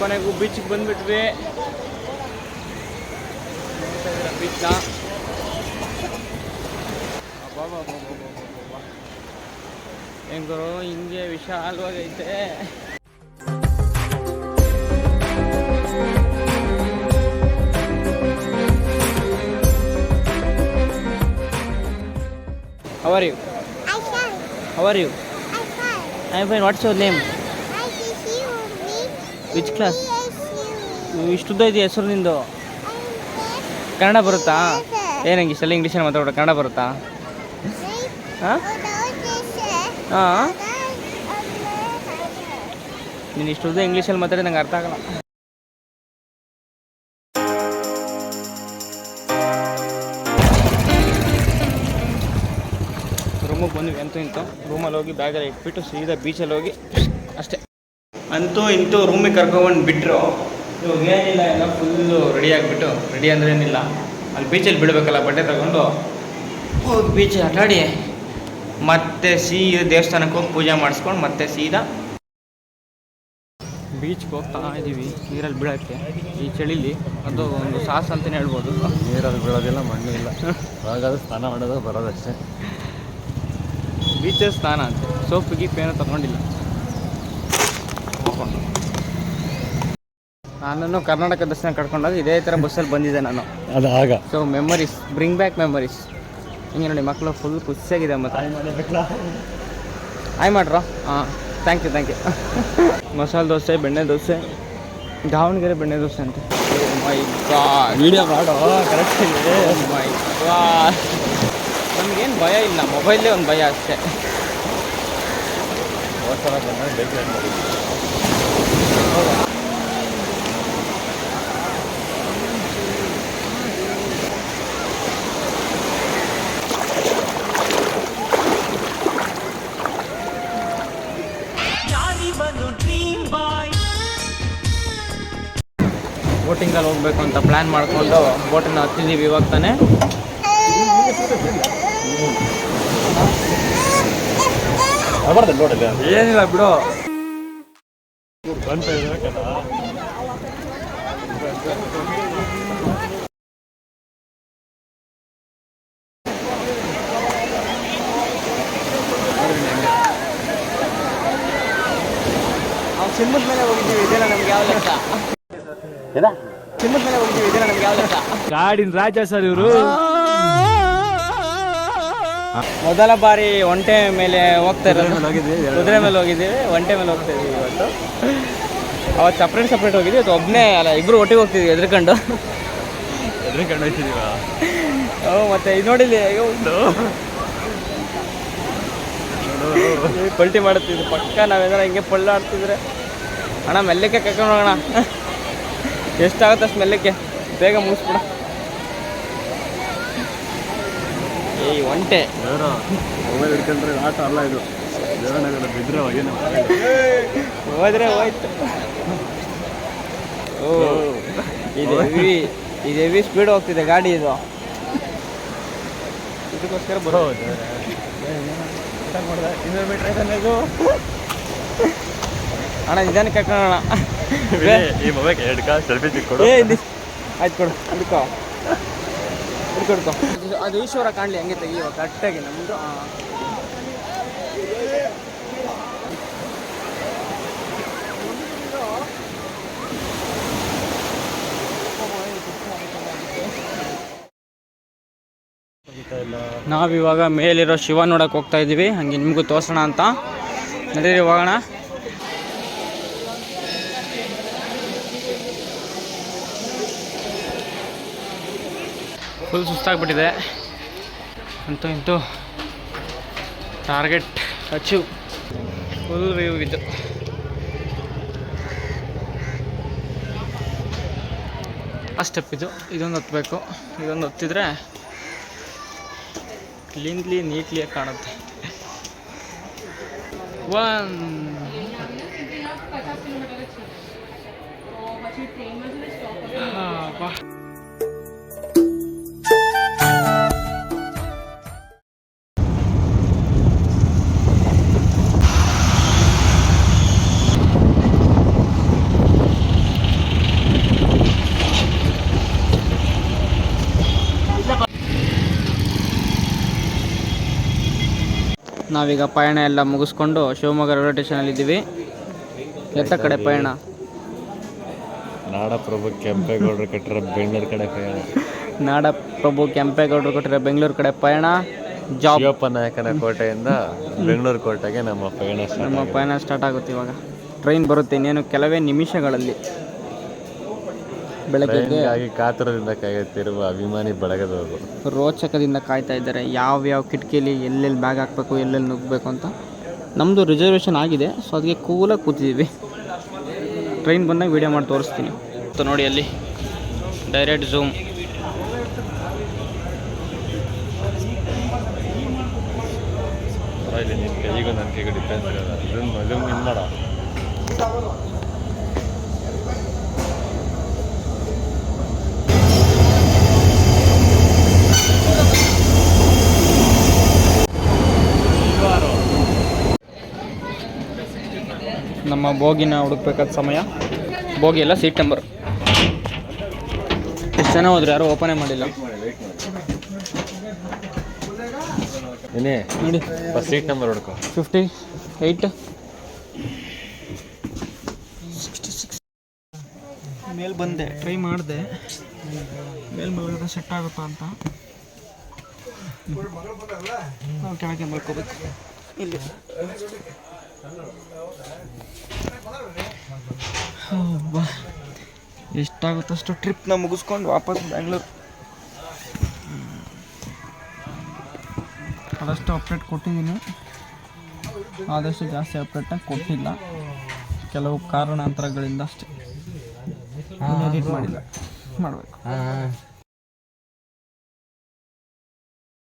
ಕೊನೆಗೂ ಬಿಚ್ಗೆ ಬಂದು ಬಿಟ್ವಿ ಆ ವಿಶಾಲವಾಗೈತೆ. ಬಾಬಾ you I you I am I fire what's you name Me. Class. ಇಷ್ಟುದ್ದ ಇದೆಯಾ ಹೆಸರು ನಿಂದು ಕನ್ನಡ ಬರುತ್ತಾ ಏನಂಗೆ ಇಷ್ಟೆಲ್ಲ ಇಂಗ್ಲೀಷಲ್ಲಿ ಮಾತಾಡೋ ಕನ್ನಡ ಬರುತ್ತಾ? ಹಾಂ. ಹಾಂ ನೀನು ಇಷ್ಟುದ್ದ ಇಂಗ್ಲೀಷಲ್ಲಿ ಮಾತಾಡಿ ನಂಗೆ ಅರ್ಥ ಆಗಲ್ಲ ರೂಮಿಗೆ ಬಂದ್ವಿ ಅಂತೂ ನಿಂತು ರೂಮಲ್ಲಿ ಹೋಗಿ ಬ್ಯಾಗಲ್ಲಿ ಇಟ್ಬಿಟ್ಟು ಸೀದಾ ಬೀಚಲ್ಲಿ ಹೋಗಿ ಅಷ್ಟೇ ಅಂತೂ ಇಂತೂ ರೂಮಿಗೆ ಕರ್ಕೊಂಡ್ಬಂದು ಬಿಟ್ಟರು ಇವಾಗ ಏನಿಲ್ಲ ಎಲ್ಲ ಫುಲ್ಲು ರೆಡಿ ಆಗಿಬಿಟ್ಟು ರೆಡಿ ಅಂದ್ರೆ ಏನಿಲ್ಲ. ಅಲ್ಲಿ ಬೀಚಲ್ಲಿ ಬಿಡಬೇಕಲ್ಲ ಬಟ್ಟೆ ತಗೊಂಡು. ಹೋಗಿ ಬೀಚ್ ಆಟಾಡಿ ಮತ್ತೆ ಸೀದಾ ದೇವಸ್ಥಾನಕ್ಕೆ ಹೋಗಿ ಪೂಜೆ ಮಾಡಿಸ್ಕೊಂಡು ಮತ್ತೆ ಸೀದಾ ಬೀಚ್ಗೆ ಹೋಗ್ತಾ ಇದ್ದೀವಿ ನೀರಲ್ಲಿ ಬೀಳೋಕ್ಕೆ. ಈ ಚಳಿಲಿ ಅದು ಒಂದು ಸಾಸ್ ಅಂತಲೇ ಹೇಳ್ಬೋದು. ನೀರಲ್ಲಿ ಬೀಳೋದಿಲ್ಲ ಮಣ್ಣು ಇಲ್ಲ. ಹಾಗಾದ್ರೆ ಸ್ನಾನ ಮಾಡೋದು ಬರೋದಷ್ಟೇ. ಬೀಚಸ್ ಸ್ನಾನ ಅಂತೆ. ಸೋಪ್ ಗೀಪ್ ಏನೂ ತಗೊಂಡಿಲ್ಲ. ಹೋಗ್ಕೊಂಡು. ನಾನು ಕರ್ನಾಟಕ ದರ್ಶನ ಕಟ್ಕೊಂಡಾಗ ಇದೇ ಥರ ಬಸ್ಸಲ್ಲಿ ಬಂದಿದ್ದೆ ನಾನು. ಅದು ಆಗ. So memories bring back memories ಹಿಂಗೆ ನೋಡಿ ಮಕ್ಕಳು ಫುಲ್ ಖುಷಿಯಾಗಿದೆ ಮತ್ತೆ. ಆಯ್ ಮಾಡ್ರ? ಹಾಂ thank you thank you masala dosa ಬೆಣ್ಣೆ ದೋಸೆ ದಾವಣಗೆರೆ ಬೆಣ್ಣೆ ದೋಸೆ ಅಂತ. ಮೈ ವಿಡಿಯೋ ಮಾಡೋ ಇದೆ ಮೈ ನಮಗೇನು ಭಯ ಇಲ್ಲ ಮೊಬೈಲೇ ಒಂದು ಭಯ ಅಷ್ಟೇ. ಹೋದ್ಸಲ ಬಂದಾಗ ಬೈಕ್ ರೈಡ್ ಮಾಡಿದ್ವಿ ಬೋಟಿಂಗಲ್ಲಿ ಹೋಗ್ಬೇಕು ಅಂತ ಪ್ಲ್ಯಾನ್ ಮಾಡಿಕೊಂಡು ಬೋಟನ್ನ ಹತ್ತಿದ್ದೀವಿ ಇವಾಗ ತಾನೇ. ಏನಿಲ್ಲ ಬಿಡು. ಸಿಂಹದ ಮೇಲೆ ಹೋಗಿದ್ದೀವಿ ಇದೆಲ್ಲ ನಮ್ಗೆ ಯಾವ ಲೆಕ್ಕ ಸಿಂಹದ ಮೇಲೆ ಹೋಗಿದ್ದೀವಿ ಇದೆಲ್ಲ ನಮ್ಗೆ ಯಾವ ಲೆಕ್ಕ ಗಾಡಿನ ರಾಜ ಸರ್ ಇವರು. ಮೊದಲ ಬಾರಿ ಒಂಟೆ ಮೇಲೆ ಹೋಗ್ತಾ ಇರೋದು. ಕುದುರೆ ಮೇಲೆ ಹೋಗಿದ್ದೀವಿ ಒಂಟೆ ಮೇಲೆ ಹೋಗ್ತಾ ಇದ್ದೀವಿ ಇವತ್ತು. ಅವತ್ತು ಸಪ್ರೇಟ್ ಸಪ್ರೇಟ್ ಹೋಗಿದ್ವಿ ಅದು ಒಬ್ಬನೇ ಅಲ್ಲ ಇಬ್ಬರು ಒಟ್ಟಿಗೆ ಹೋಗ್ತಿದ್ವಿ ಎದ್ರಕಂಡು. ಎದುರು ಕಂಡು ಓ ಮತ್ತೆ ಇದು ನೋಡಿಲಿ ಅಯ್ಯೋ. ಪಲ್ಟಿ ಮಾಡುತ್ತಿದ್ವಿ ಪಕ್ಕ ನಾವೇನಾರ ಹಿಂಗೆ ಪಳ್ಳ ಆಡ್ತಿದ್ರೆ. ಅಣ್ಣ ಮೆಲ್ಲಕ್ಕೆ ಕರ್ಕೊಂಡು ಹೋಗೋಣ. ಎಷ್ಟಾಗುತ್ತೆ ಅಷ್ಟು ಮೆಲ್ಲಕ್ಕೆ? ಬೇಗ ಮುಗಿಸ್ಬಿಡ. ಏಯ್ ಒಂಟೆ. ದೇವರ ಮೊಬೈಲ್ ಹಿಡ್ಕೊಂಡ್ರೆ ಆಟ ಅಲ್ಲ ಇದು. ದೇವನಗರ ಬಿದ್ರೆ ಹೋಗೇನು ಹೋದ್ರೆ ಹೋಯ್ತು. ಓ ಇದು ಹೆವಿ ಇದು ಹೆವಿ ಸ್ಪೀಡ್ ಹೋಗ್ತಿದೆ ಗಾಡಿ ಇದು. ಇದಕ್ಕೋಸ್ಕರ ಬರೋ ಇನ್ನೂರು ಮೀಟ್ರ್ ಅಣ್ಣ ನಿಧಾನಕ್ಕೆ ಕರ್ಕೊಳ್ಳೋಣ ಈ ಮೊಬೈಲ್ ಎರಡು ಕಾಲು ಸೆಲ್ಫಿ ಇಲ್ಲಿ. ಆಯ್ತು ಕೊಡು ಹಿಡ್ಕೋ ಹಿಡ್ಕೊ ಹಿಡ್ಕೊ ಅದು- ಈಶ್ವರ ಕಾಣಲಿ ಹಂಗೆ ತೆಗಿಯೋ ಕರೆಕ್ಟಾಗಿ ನಮ್ಮದು ನಾವಿವಾಗ ಮೇಲಿರೋ ಶಿವ ನೋಡಕ್ಕೆ ಹೋಗ್ತಾ ಇದ್ದೀವಿ. ಹಂಗೆ ನಿಮಗೂ ತೋರಿಸೋಣ ಅಂತ. ನಡೀರಿ ಹೋಗೋಣ. ಫುಲ್ ಸುಸ್ತಾಗ್ಬಿಟ್ಟಿದೆ. ಅಂತೂ ಇಂತೂ. ಟಾರ್ಗೆಟ್ ಅಚೀವ್ ಫುಲ್ ವ್ಯೂ ಇದು. ಆ ಸ್ಟೆಪ್ ಇದು. ಇದೊಂದು ಹತ್ತಬೇಕು ಇದೊಂದು ಹತ್ತಿದ್ರೆ ಕ್ಲೀನ್ಲಿ ನೀಟ್ಲಿಯಾಗಿ ಕಾಣುತ್ತೆ. ಒನ್ ನಾವೀಗ ಪಯಣ ಎಲ್ಲ ಮುಗಿಸ್ಕೊಂಡು ಶಿವಮೊಗ್ಗ ರೈಲ್ವೆ ಸ್ಟೇಷನಲ್ಲಿ ಇದ್ದೀವಿ. ಎತ್ತ ಕಡೆ ಪಯಣ? ನಾಡಪ್ರಭು ಕೆಂಪೇಗೌಡರು ಕಟ್ಟಿರೋ ಬೆಂಗಳೂರು ಕಡೆ ಪಯಣ. ನಾಡಪ್ರಭು ಕೆಂಪೇಗೌಡರು ಕೊಟ್ಟಿರೋ ಬೆಂಗಳೂರು ಕಡೆ ಪಯಣ. ಜಾಬ್ ನಾಯಕನ ಕೋಟೆಯಿಂದ ಬೆಂಗಳೂರು ಕೋಟೆಗೆ ನಮ್ಮ ಪಯಣ ನಮ್ಮ. ಪಯಣ ಸ್ಟಾರ್ಟ್ ಆಗುತ್ತೆ ಇವಾಗ. ಟ್ರೈನ್ ಬರುತ್ತೆ ಇನ್ನೇನು ಕೆಲವೇ ನಿಮಿಷಗಳಲ್ಲಿ. ಬೆಳಗ್ಗೆಗೆ ಕಾತರದಿಂದ ಕಾತುರದಿಂದ ಕಾಯುತ್ತಿರುವ ಅಭಿಮಾನಿ ಬಳಗದವರು. ರೋಚಕದಿಂದ ಕಾಯ್ತಾ ಇದ್ದಾರೆ. ಯಾವ ಕಿಟಕಿಲಿ ಎಲ್ಲೆಲ್ಲಿ ಬ್ಯಾಗ್ ಹಾಕಬೇಕು ಎಲ್ಲೆಲ್ಲಿ ನುಗ್ಗಬೇಕು ಅಂತ. ನಮ್ಮದು ರಿಸರ್ವೇಷನ್ ಆಗಿದೆ. ಸೊ ಅದಕ್ಕೆ ಕೂಲಾಗಿ ಕೂತಿದ್ದೀವಿ ಟ್ರೈನ್ ಬಂದಾಗ ವೀಡಿಯೋ ಮಾಡಿ ತೋರಿಸ್ತೀನಿ. ಮತ್ತು ನೋಡಿ ಅಲ್ಲಿ. ಡೈರೆಕ್ಟ್ ಝೂಮ್ ಈಗ ನಿನ್ನ ಕೈಗೂ ಡಿಫೆನ್ಸ್ ಇರೋಲ್ಲ. ಇದನ್ನು ಇದನ್ನು ಇದು ಮಾಡ. ನಮ್ಮ ಬೋಗಿನ ಹುಡುಕ್ಬೇಕಾದ ಸಮಯ. ಬೋಗಿ ಎಲ್ಲ ಸೀಟ್ ನಂಬರ್ ಎಷ್ಟು ಜನ ಹೋದ್ರೆ? ಯಾರು ಓಪನೇ ಮಾಡಿಲ್ಲ? ಏನೇ? ನೋಡಿ. ಫಸ್ಟ್ ಸೀಟ್ ನಂಬರ್ ಹುಡುಕೋ. ಫಿಫ್ಟಿ ಏಯ್ಟ್ ಮೇಲೆ ಬಂದೆ ಟ್ರೈ ಮಾಡಿದೆ. ಮೇಲೆ ಮಲಗಿದ್ರೆ ಸೆಟ್ ಆಗುತ್ತಾ ಅಂತ. ನಾವು ಕೆಳಗೆ ಮಲ್ಕೋಬೇಕು ಇಲ್ಲಿ. ಎಷ್ಟಾಗುತ್ತಷ್ಟು ಟ್ರಿಪ್ನ ಮುಗಿಸ್ಕೊಂಡು ವಾಪಸ್ ಬ್ಯಾಂಗ್ಳೂರು ಆದಷ್ಟು ಅಪ್ಡೇಟ್ ಕೊಟ್ಟಿದ್ದೀನಿ. ಆದಷ್ಟು ಜಾಸ್ತಿ ಅಪ್ಡೇಟ್ನ ಕೊಟ್ಟಿಲ್ಲ. ಕೆಲವು ಕಾರಣಾಂತರಗಳಿಂದ ಅಷ್ಟೇ. ಮಾಡಿಲ್ಲ. ಮಾಡಬೇಕು.